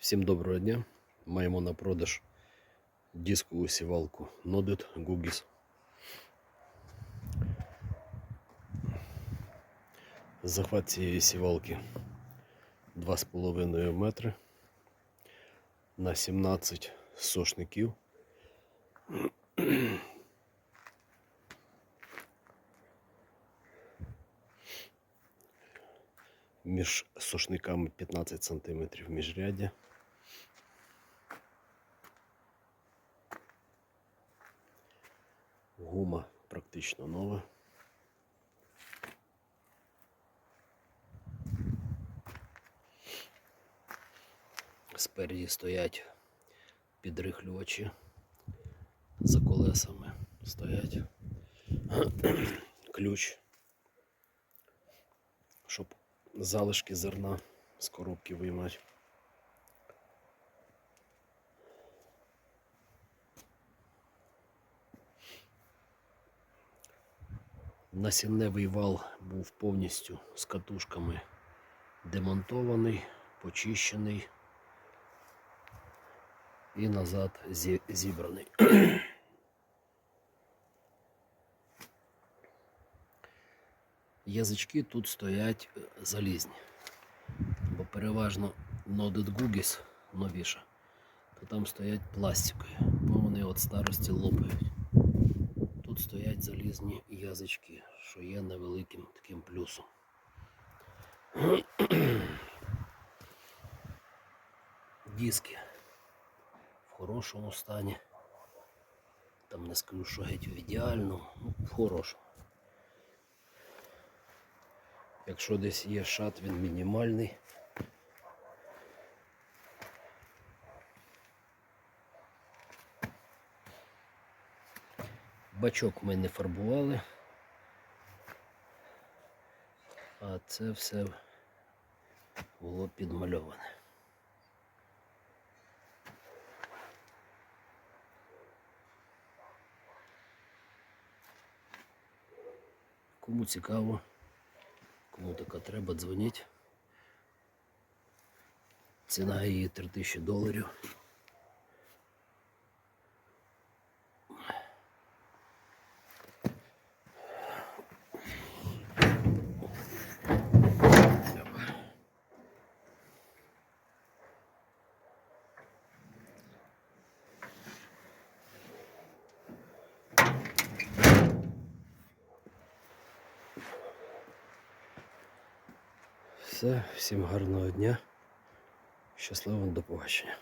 Всім доброго дня. Маємо на продаж дискову сівалку Nodit Gugis. Захват цієї сівалки 2,5 метри на 17 сошників. Між сошниками 15 см міжряддя. Гума практично нова. Спереді стоять підрихлювачі за колесами стоять ключ, щоб залишки зерна з коробки виймати. Насінневий вал був повністю з катушками демонтований, почищений і назад зі- зібраний. Язички тут стоять е, залізні, бо переважно Noded Gugis новіша, то там стоять пластикові, бо вони від старості лопають. Залізні язички, що є невеликим таким плюсом. Диски в хорошому стані. Там не скажу, що геть в ідеальному, ну, в хорошому. Якщо десь є шат, він мінімальний. Бачок ми не фарбували, а це все було підмальоване. Кому цікаво, кому така треба, дзвоніть. Ціна її 3000 доларів. Все, всім гарного дня. Щасливо до побачення.